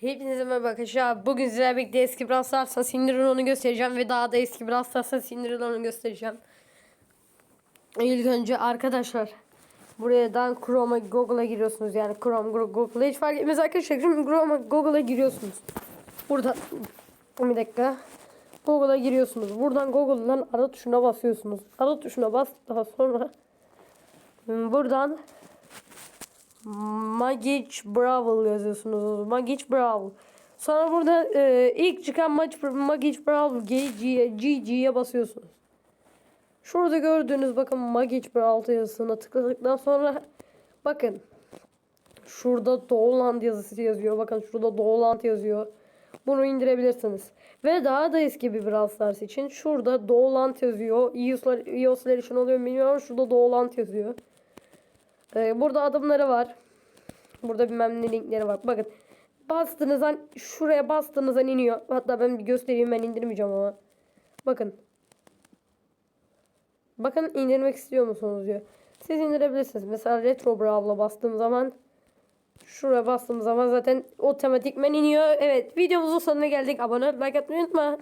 Hepinize merhaba arkadaşlar. Bugün sizlerle birlikte eski Brawl Stars'a sindirin onu göstereceğim ve daha da eski Brawl Stars'a sindirin onu göstereceğim. İlk önce arkadaşlar buradan Chrome'a Google'a giriyorsunuz yani Chrome Google'a hiç fark etmez arkadaşlar. Şimdi Chrome'a Google'a giriyorsunuz. Burada bir dakika. Google'a giriyorsunuz. Buradan Google'dan ara tuşuna basıyorsunuz. Ara tuşuna bas daha sonra buradan Magic Brawl yazıyorsunuz. Magic Brawl. Sonra burada e, ilk çıkan Magic, Brawl GG'ye basıyorsunuz. Şurada gördüğünüz bakın Magic Brawl yazısına tıkladıktan sonra bakın şurada Doğuland yazısı yazıyor. Bakın şurada Doğuland yazıyor. Bunu indirebilirsiniz. Ve daha da eski bir Brawl Stars için şurada Doğuland yazıyor. iOS'lar, iOS'lar için oluyor bilmiyorum. Şurada Doğuland yazıyor. Ee, burada adımları var. Burada bilmem ne linkleri var. Bakın bastığınız an şuraya bastığınız an iniyor. Hatta ben bir göstereyim ben indirmeyeceğim ama. Bakın. Bakın indirmek istiyor musunuz diyor. Siz indirebilirsiniz. Mesela Retro Brawl'a bastığım zaman şuraya bastığım zaman zaten otomatikmen iniyor. Evet videomuzun sonuna geldik. Abone ol, like atmayı unutma.